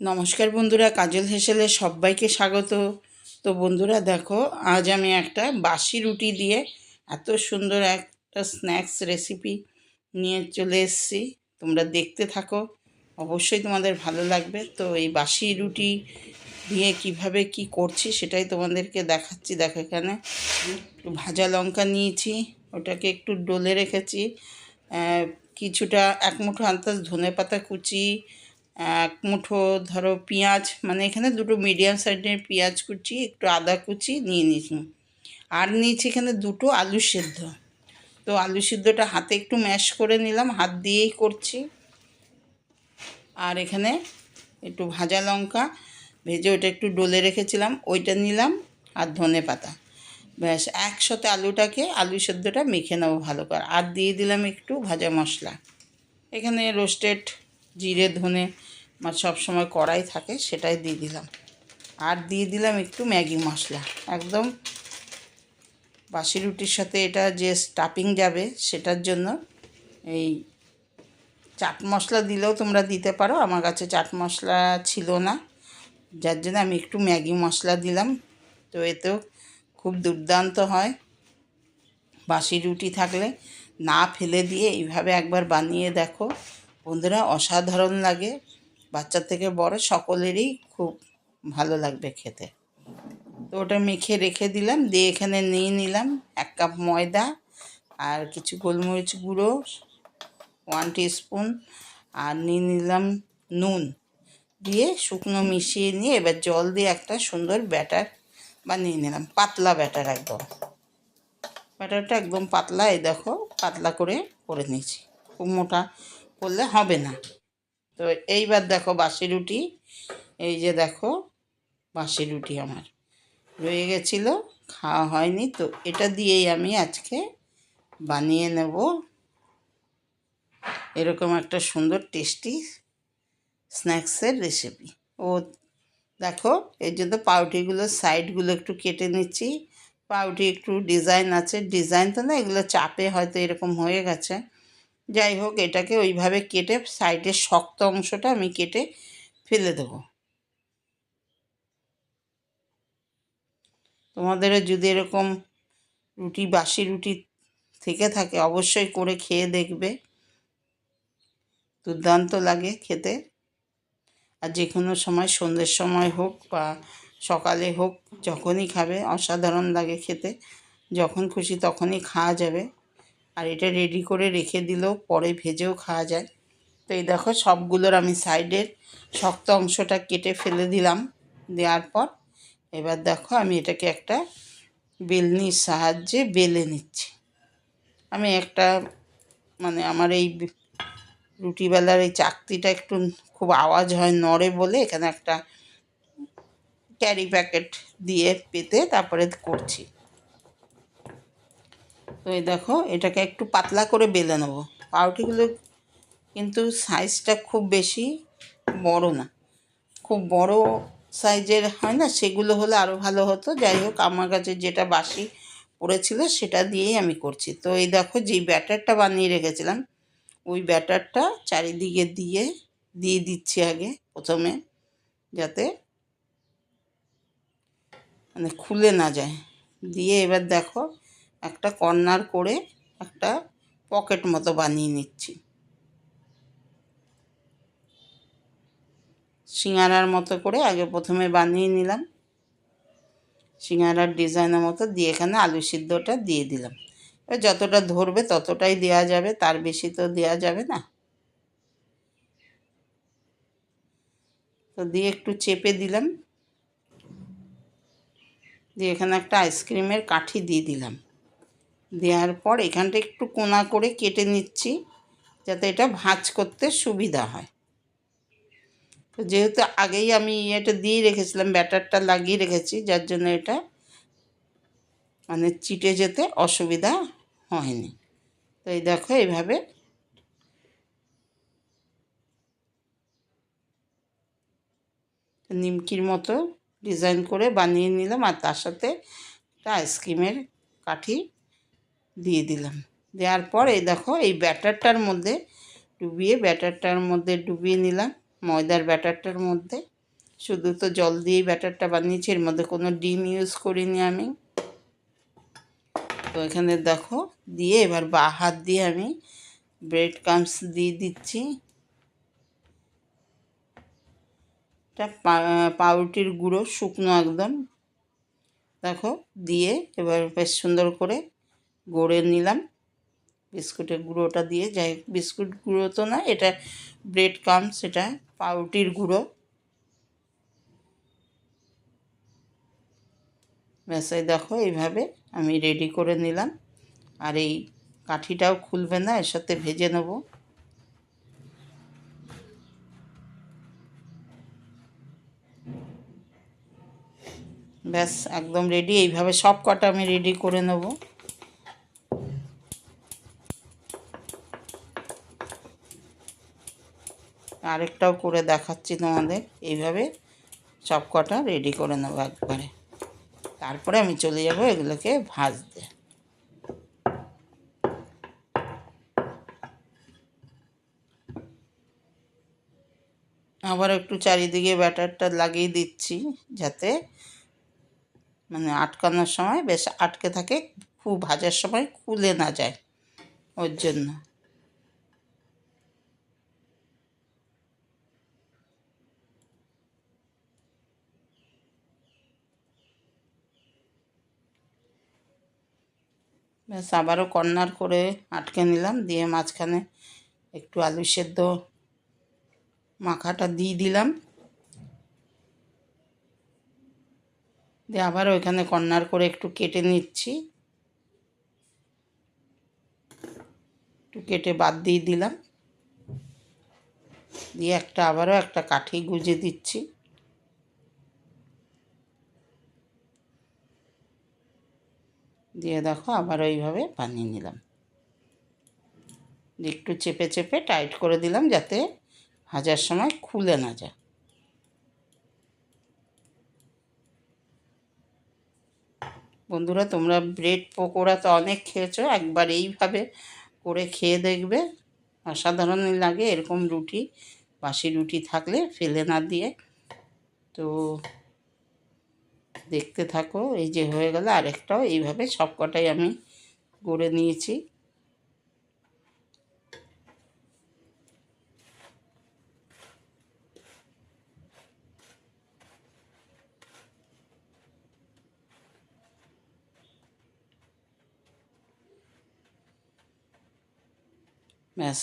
নমস্কার বন্ধুরা, কাজল হেসেলে সবাইকে স্বাগত। তো বন্ধুরা, দেখো, আজ আমি একটা বাসি রুটি দিয়ে এত সুন্দর একটা স্ন্যাক্স রেসিপি নিয়ে চলে এসেছি। তোমরা দেখতে থাকো, অবশ্যই তোমাদের ভালো লাগবে। তো এই বাসি রুটি দিয়ে কীভাবে কি করছি সেটাই তোমাদেরকে দেখাচ্ছি। দেখো এখানে একটু ভাজা লঙ্কা নিয়েছি, ওটাকে একটু ডলে রেখেছি কিছুটা এক মুঠো আন্দাজ ধনে পাতা কুচি এক মুঠো ধরো পেঁয়াজ মানে এখানে দুটো মিডিয়াম সাইজের পেঁয়াজ কুচি, একটু আদা কুচি নিয়ে নিয়েছি। আর নিয়েছি এখানে দুটো আলু সেদ্ধ। তো আলু সিদ্ধটা হাতে একটু ম্যাশ করে নিলাম, হাত দিয়েই করছি। আর এখানে একটু ভাজা লঙ্কা, ভেজে ওটা একটু ডলে রেখেছিলাম, ওইটা নিলাম আর ধনে পাতা। ব্যাস, একসাথে আলুটাকে, আলু সেদ্ধটা মেখে নেব ভালো করে। আর দিয়ে দিলাম একটু ভাজা মশলা। এখানে রোস্টেড জিরে, ধনে আমার সবসময় কড়াই থাকে, সেটাই দিয়ে দিলাম। আর দিয়ে দিলাম একটু ম্যাগি মশলা। একদম বাসি রুটির সাথে এটা যে স্টাফিং যাবে, সেটার জন্য এই চাট মশলা দিলেও তোমরা দিতে পারো। আমার কাছে চাট মশলা ছিল না, যার জন্য আমি একটু ম্যাগি মশলা দিলাম। তো এতেও খুব দুর্দান্ত হয়। বাসি রুটি থাকলে না ফেলে দিয়ে এইভাবে একবার বানিয়ে দেখো। বন্ধুরা, অসাধারণ লাগে। বাচ্চা থেকে বড় সকলেরই খুব ভালো লাগবে খেতে। তো ওটা মেখে রেখে দিলাম, দিয়ে এখানে নিয়ে নিলাম এক কাপ ময়দা আর কিছু গোলমরিচ গুঁড়ো ওয়ান স্পুন আর নিয়ে নিলাম নুন। দিয়ে শুকনো মিশিয়ে নিয়ে এবার জল দিয়ে একটা সুন্দর ব্যাটার বানিয়ে নিলাম, পাতলা ব্যাটার একদম। ব্যাটারটা একদম পাতলা, এই দেখো, পাতলা করে করে নিয়েছি। খুব মোটা করলে হবে না। তো এইবার দেখো বাসি রুটি। এই যে দেখো, বাসি রুটি আমার। রয়ে গেছিল, খাওয়া হয়নি তো এটা দিয়েই আমি আজকে বানিয়ে নেব। এরকম একটা সুন্দর টেস্টি স্ন্যাক্সের রেসিপি। ও দেখো, এর জন্য পাউটিগুলোর সাইডগুলো একটু কেটে নিচ্ছি। পাউটি একটু ডিজাইন আছে। ডিজাইন তো না, এগুলো চাপে হয়তো এরকম হয়ে গেছে। যাই হোক, এটাকে ওইভাবে কেটে সাইডের শক্ত অংশটা আমি কেটে ফেলে দেবো। তোমাদেরও যদি এরকম রুটি, বাসি রুটি থেকে থাকে, অবশ্যই করে খেয়ে দেখবে। দুর্দান্ত লাগে খেতে। আর যে কোনো সময়, সন্ধ্যের সময় হোক বা সকালে হোক, যখনই খাবে, অসাধারণ লাগে খেতে। যখন খুশি তখনই খাওয়া যাবে। আর এটা রেডি করে রেখে দিলেও পরে ভেজেও খাওয়া যায়। তো এই দেখো, সবগুলোর আমি সাইডের শক্ত অংশটা কেটে ফেলে দিলাম। দেওয়ার পর এবার দেখো, আমি এটাকে একটা বেলনির সাহায্যে বেলে নিচ্ছি। আমি একটা মানে আমার এই রুটিবেলার এই চাকতিটা একটু খুব আওয়াজ হয় নড়ে বলে এখানে একটা ক্যারি প্যাকেট দিয়ে পেতে তারপরে করছি। তো এই দেখো, এটাকে একটু পাতলা করে বেলে নেব। পাউরুটিগুলো কিন্তু সাইজটা খুব বেশি বড় না। খুব বড় সাইজের হয় না, সেগুলো হলে আরও ভালো হতো। যাই হোক, আমার কাছে যেটা বাসি পড়েছিল, সেটা দিয়েই আমি করছি। তো এই দেখো, যেই ব্যাটারটা বানিয়ে রেখেছিলাম, ওই ব্যাটারটা চারিদিকে দিয়ে দিয়ে দিচ্ছি আগে প্রথমে, যাতে মানে খুলে না যায়। দিয়ে এবার দেখো একটা কর্নার করে একটা পকেট মতো বানিয়ে নিচ্ছি। সিঙ্গারার মতো করে আগে প্রথমে বানিয়ে নিলাম। সিঙ্গারার ডিজাইনের মতো দিয়ে এখানে আলু সিদ্ধটা দিয়ে দিলাম। এবার যতটা ধরবে ততটাই দেওয়া যাবে, তার বেশি তো দেওয়া যাবে না। তো দিয়ে একটু চেপে দিলাম। দিয়ে এখানে একটা আইসক্রিমের কাঠি দিয়ে দিলাম। দেওয়ার পর এখানটা একটু কোনা করে কেটে নিচ্ছি, যাতে এটা ভাঁজ করতে সুবিধা হয়। তো যেহেতু আগেই আমি এটা দিয়ে রেখেছিলাম, ব্যাটারটা লাগিয়ে রেখেছি, যার জন্য এটা মানে চিটে যেতে অসুবিধা হয়নি। তো এই দেখো, এইভাবে নিমকির মতো ডিজাইন করে বানিয়ে নিলাম, আর তার সাথে একটা আইসক্রিমের কাঠি দিয়ে দিলাম। দেওয়ার পর দেখো এই ব্যাটারটার মধ্যে ডুবিয়ে ব্যাটারটার মধ্যে ডুবিয়ে নিলাম, ময়দার ব্যাটারটার মধ্যে। শুধু তো জল দিয়েই ব্যাটারটা বানিয়েছি, এর মধ্যে কোনো ডিম ইউজ করিনি আমি। তো এখানে দেখো, দিয়ে এবার বা হাত দিয়ে আমি ব্রেড কামস দিয়ে দিচ্ছি। এটা পাউরুটির গুঁড়ো, শুকনো একদম। দেখো, দিয়ে এবার বেশ সুন্দর করে গড়ে নিলাম। বিস্কুটের গুঁড়োটা দিয়ে, যাই বিস্কুট গুঁড়ো তো না, এটা ব্রেড কামস এটা পাউরুটির গুঁড়ো। ব্যাসাই দেখো, এইভাবে আমি রেডি করে নিলাম। আর এই কাঠিটাও খুলবে না, এর সাথে ভেজে নেব। ব্যাস, একদম রেডি। এইভাবে সব কটা আমি রেডি করে নেব। আরেকটাও করে দেখাচ্ছি তোমাদের। এইভাবে সব কটা রেডি করে নেব একবারে। তারপরে আমি চলে যাব এগুলোকে ভাজতে। আবার একটু চারিদিকে ব্যাটারটা লাগিয়ে দিচ্ছি যাতে মানে আটকানোর সময় বেশ আটকে থাকে, খুব ভাজার সময় খুলে না যায় ওর জন্য। ব্যাস, আবারও কর্নার করে আটকে নিলাম, দিয়ে মাঝখানে একটু আলু সেদ্ধ মাখাটা দিয়ে দিলাম। দিয়ে আবার ওইখানে কর্নার করে একটু কেটে নিচ্ছি। একটু কেটে বাদ দিয়ে দিলাম। দিয়ে একটা আবারও একটা কাঠি গুজে দিচ্ছি। দিয়ে দেখো আবার ওইভাবে বানিয়ে নিলাম। একটু চেপে চেপে টাইট করে দিলাম যাতে ভাজার সময় খুলে না যায়। বন্ধুরা, তোমরা ব্রেড পকোড়া তো অনেক খেয়েছো, একবার এইভাবে করে খেয়ে দেখবে। অসাধারণ লাগে এরকম রুটি, বাসি রুটি থাকলে ফেলে না দিয়ে। তো দেখতে থাকো। এই যে হয়ে গেল আরেকটাও। এইভাবে সব কটাই আমি গড়ে নিয়েছি। ব্যাস।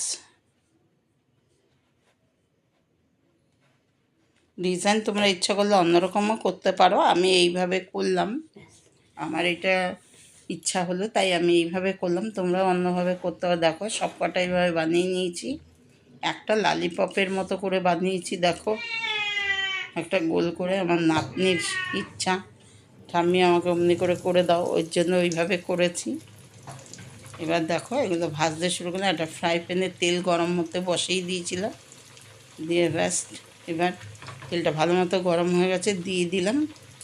ডিজাইন তোমরা ইচ্ছা করলে অন্যরকমও করতে পারো। আমি এইভাবে করলাম। আমার এটা ইচ্ছা হলো, তাই আমি এইভাবে করলাম। তোমরা অন্যভাবে করতে দেখো, সব কটা এইভাবে বানিয়ে নিয়েছি। একটা লালিপপের মতো করে বানিয়েছি, দেখো। একটা গোল করে আমার নাতনির ইচ্ছা। ঠাম্মি আমাকে অমনি করে করে দাও ওই জন্য ওইভাবে করেছি। এবার দেখো, এগুলো ভাজতে শুরু করলাম। একটা ফ্রাই প্যানে তেল গরম হতে বসেই দিয়েছিলাম। দিয়ে ব্যাস। এবার তেলটা ভালো মতো গরম হয়ে গেছে, দিয়ে দিলাম।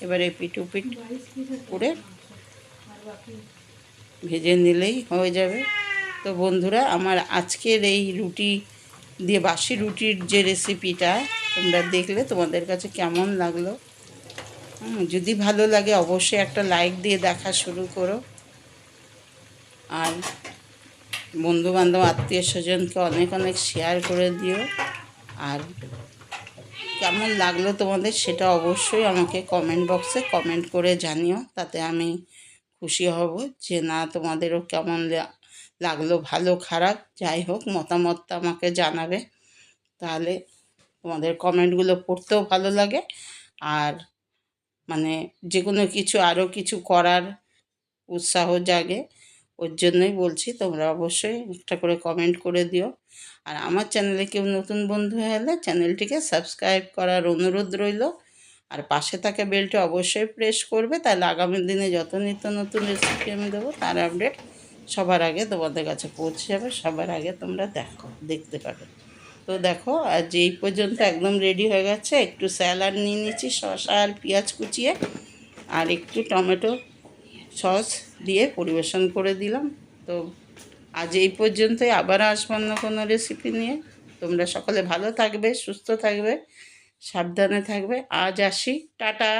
এবার এপিট উপিট করে ভেজে নিলেই হয়ে যাবে। তো বন্ধুরা, আমার আজকের এই রুটি দিয়ে বাসি রুটির যে রেসিপিটা তোমরা দেখলে, তোমাদের কাছে কেমন লাগল? যদি ভালো লাগে অবশ্যই একটা লাইক দিয়ে দেখা শুরু করো। আর বন্ধুবান্ধব আত্মীয় স্বজনকে অনেক অনেক শেয়ার করে দিও। আর কেমন লাগল তোমাদের সেটা অবশ্যই আমাকে কমেন্ট বক্সে কমেন্ট করে জানিও, তাতে আমি খুশি হব যে না তোমাদেরও কেমন লাগল ভালো খারাপ, যাই হোক মতামতটা আমাকে জানাবে। তাহলে তোমাদের কমেন্টগুলো পড়তেও ভালো লাগে। আর মানে যে কোনো কিছু আরও কিছু করার উৎসাহ জাগে। ওর জন্যই বলছি, তোমরা অবশ্যই একটা করে কমেন্ট করে দিও। আর আমার চ্যানেলে কেউ নতুন বন্ধু হলে চ্যানেলটিকে সাবস্ক্রাইব করার অনুরোধ রইল। আর পাশে থাকা বেলটি অবশ্যই প্রেস করবে, তাহলে আগামী দিনে যত নিত্য নতুন রেসিপি আমি দেবো, তার আপডেট সবার আগে তোমাদের কাছে পৌঁছে যাবে, সবার আগে তোমরা দেখো, দেখতে পাবে। তো দেখো, আজ এই পর্যন্ত একদম রেডি হয়ে গেছে। একটু স্যালাড নিয়ে নিচ্ছি, শসা আর পেঁয়াজ কুচিয়ে, আর একটু টমেটো সস দিয়ে পরিবেশন করে দিলাম। তো আজ এই পর্যন্তই। আবার আসব অন্য কোনো রেসিপি নিয়ে। তোমরা সকলে ভালো থাকবে, সুস্থ থাকবে, সাবধানে থাকবে। আজ আসি। টাটা।